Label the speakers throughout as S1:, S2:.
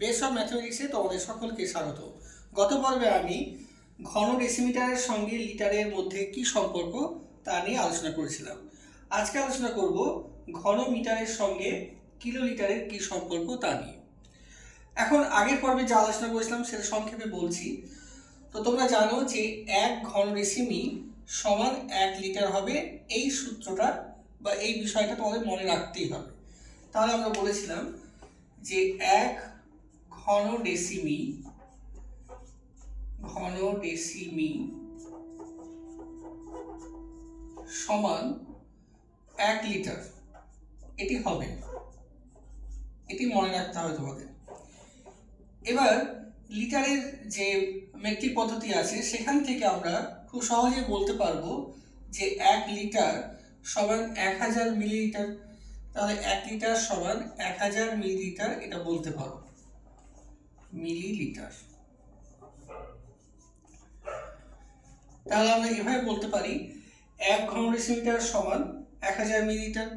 S1: Base of ম্যাথমেটিক্সে তোমাদের সকলকে স্বাগত। গত পর্বে আমি ঘন ডেসিমিটারের সঙ্গে লিটারের মধ্যে কি সম্পর্ক তা নিয়ে আলোচনা করেছিলাম। আজকে আলোচনা করব ঘন মিটারের সঙ্গে কিলোলিটারের কি সম্পর্ক তা নিয়ে। এখন আগের পর্বে যা আলোচনা করেছিলাম সেটা সংক্ষেপে বলছি। তো তোমরা জানো যে এক ঘন ডেসিমি সমান এক লিটার হবে এই সূত্রটা বা এই বিষয়টা তোমাদের মনে রাখতেই হবে। তাহলে আমরা বলেছিলাম যে এক ঘন ডেসিমি ঘন ডেসিমি সমান এক লিটার। এটি হবে। এটি মনে রাখতে হবে তোমাদের এবার লিটারের যে মেট্রিক পদ্ধতি আছে, সেখান থেকে আমরা খুব সহজে বলতে পারব যে এক লিটার সমান এক হাজার মিলিলিটার, তাহলে এক লিটার সমান এক হাজার মিলিলিটার এটা বলতে পারো। মিলিলিটার। তাহলে আমরা এভাবে বলতে পারি, এক ঘন ডেসিমিটার সমান এক হাজার মিলিলিটার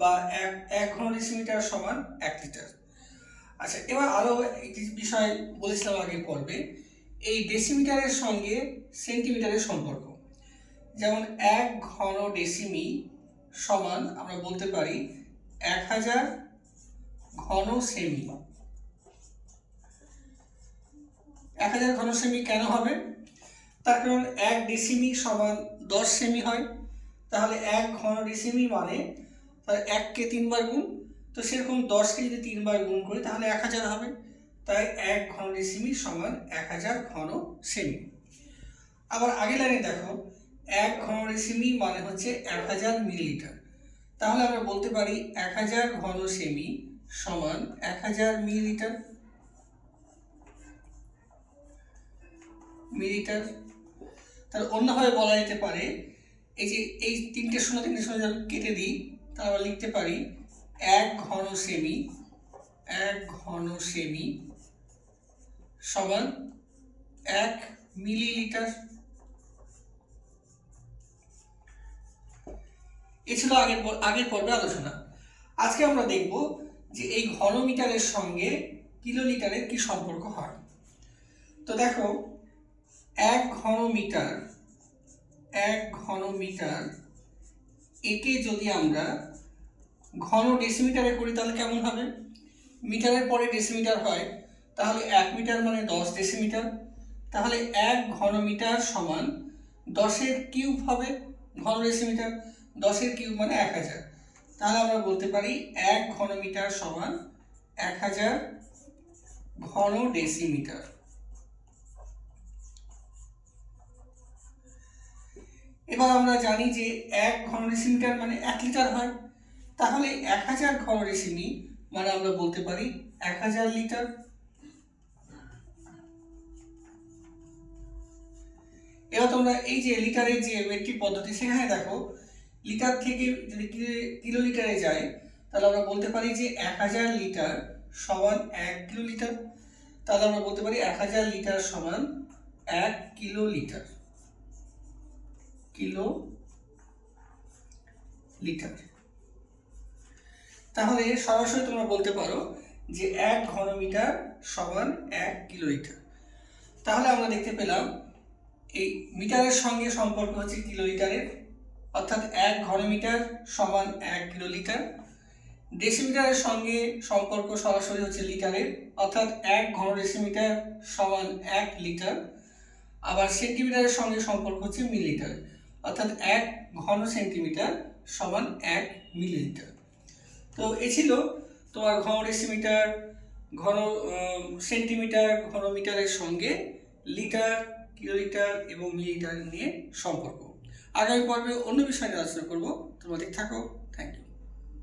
S1: বা এক এক ঘন ডেসিমিটার সমান এক লিটার। আচ্ছা এবার আরও একটি বিষয় বলেছিলাম আগের পর্বে, এই ডেসিমিটারের সঙ্গে সেন্টিমিটারের সম্পর্ক। যেমন এক ঘন ডেসিমি সমান আমরা বলতে পারি এক হাজার ঘন সেমি এক হাজার ঘন সেমি কেন হবে? তার কারণ এক ডেসিমি সমান দশ সেমি হয়। তাহলে এক ঘন ডেসিমি মানে তাহলে এককে তিনবার গুণ। তো সেরকম দশকে যদি তিনবার গুণ করি, তাহলে এক হাজার হবে। তাই এক ঘন ডেসিমি সমান এক হাজার ঘন সেমি। আবার আগের লাইনে দেখো, এক ঘন ডেসিমি মানে হচ্ছে এক হাজার মিলিলিটার। তাহলে আমরা বলতে পারি এক হাজার ঘন সেমি সমান এক হাজার মিলিলিটার। মিলিটার তাহলে অন্যভাবে বলা যেতে পারে, এই যে এই তিনটে শূন্য তিনটে শূন্য কেটে দিই তাহলে আমরা লিখতে পারি, এক ঘন সেমি, এক ঘন সেমি সমান এক মিলিলিটার। এ ছিল আগের আগের পর্বে আলোচনা। আজকে আমরা দেখব যে এই ঘনমিটারের সঙ্গে কিলোলিটারের কি সম্পর্ক হয়। তো দেখো এক ঘনমিটার এক ঘনমিটার একে যদি আমরা ঘন ডেসিমিটারে করি, তাহলে কেমন হবে? মিটারের পরে ডেসিমিটার হয়, তাহলে এক মিটার মানে দশ ডেসিমিটার তাহলে এক ঘনমিটার সমান দশের কিউব হবে ঘন ডেসিমিটার দশের কিউব মানে এক হাজার। তাহলে আমরা বলতে পারি এক ঘনমিটার সমান এক হাজার ঘন ডেসিমিটার এবার আমরা জানি যে এক ঘন ডেসিমিটার মানে এক লিটার হয়। তাহলে এক হাজার ঘন ডেসিমি মানে আমরা বলতে পারি এক হাজার লিটার। এবার তোমরা এই যে লিটারের যে মেট্রিক পদ্ধতি, সেখানে দেখো, লিটার থেকে যদি কিলো- কিলোলিটারে যায়, তাহলে আমরা বলতে পারি যে এক হাজার লিটার সমান এক কিলো লিটার তাহলে আমরা বলতে পারি এক হাজার লিটার সমান এক কিলো লিটার কিলো লিটার। তাহলে সরাসরি তোমরা বলতে পারো যে এক ঘনমিটার সমান এক কিলোলিটার তাহলে আমরা দেখতে পেলাম এই মিটারের সঙ্গে সম্পর্ক হচ্ছে কিলোলিটারের অর্থাৎ এক ঘনমিটার সমান এক কিলোলিটার ডেসিমিটারের সঙ্গে সম্পর্ক সরাসরি হচ্ছে লিটারের, অর্থাৎ এক ঘন ডেসিমিটার সমান এক লিটার। আবার সেন্টিমিটারের সঙ্গে সম্পর্ক হচ্ছে মিলিলিটার। অর্থাৎ এক ঘন সেন্টিমিটার সমান এক মিলিলিটার। তো এ ছিল তোমার ঘন ডেসিমিটার ঘন সেন্টিমিটার, ঘন মিটারের সঙ্গে লিটার, কিলোলিটার এবং মিলিলিটার নিয়ে সম্পর্ক। আগামী পর্বে অন্য বিষয় নিয়ে আলোচনা করব। তোমাদের থাকো।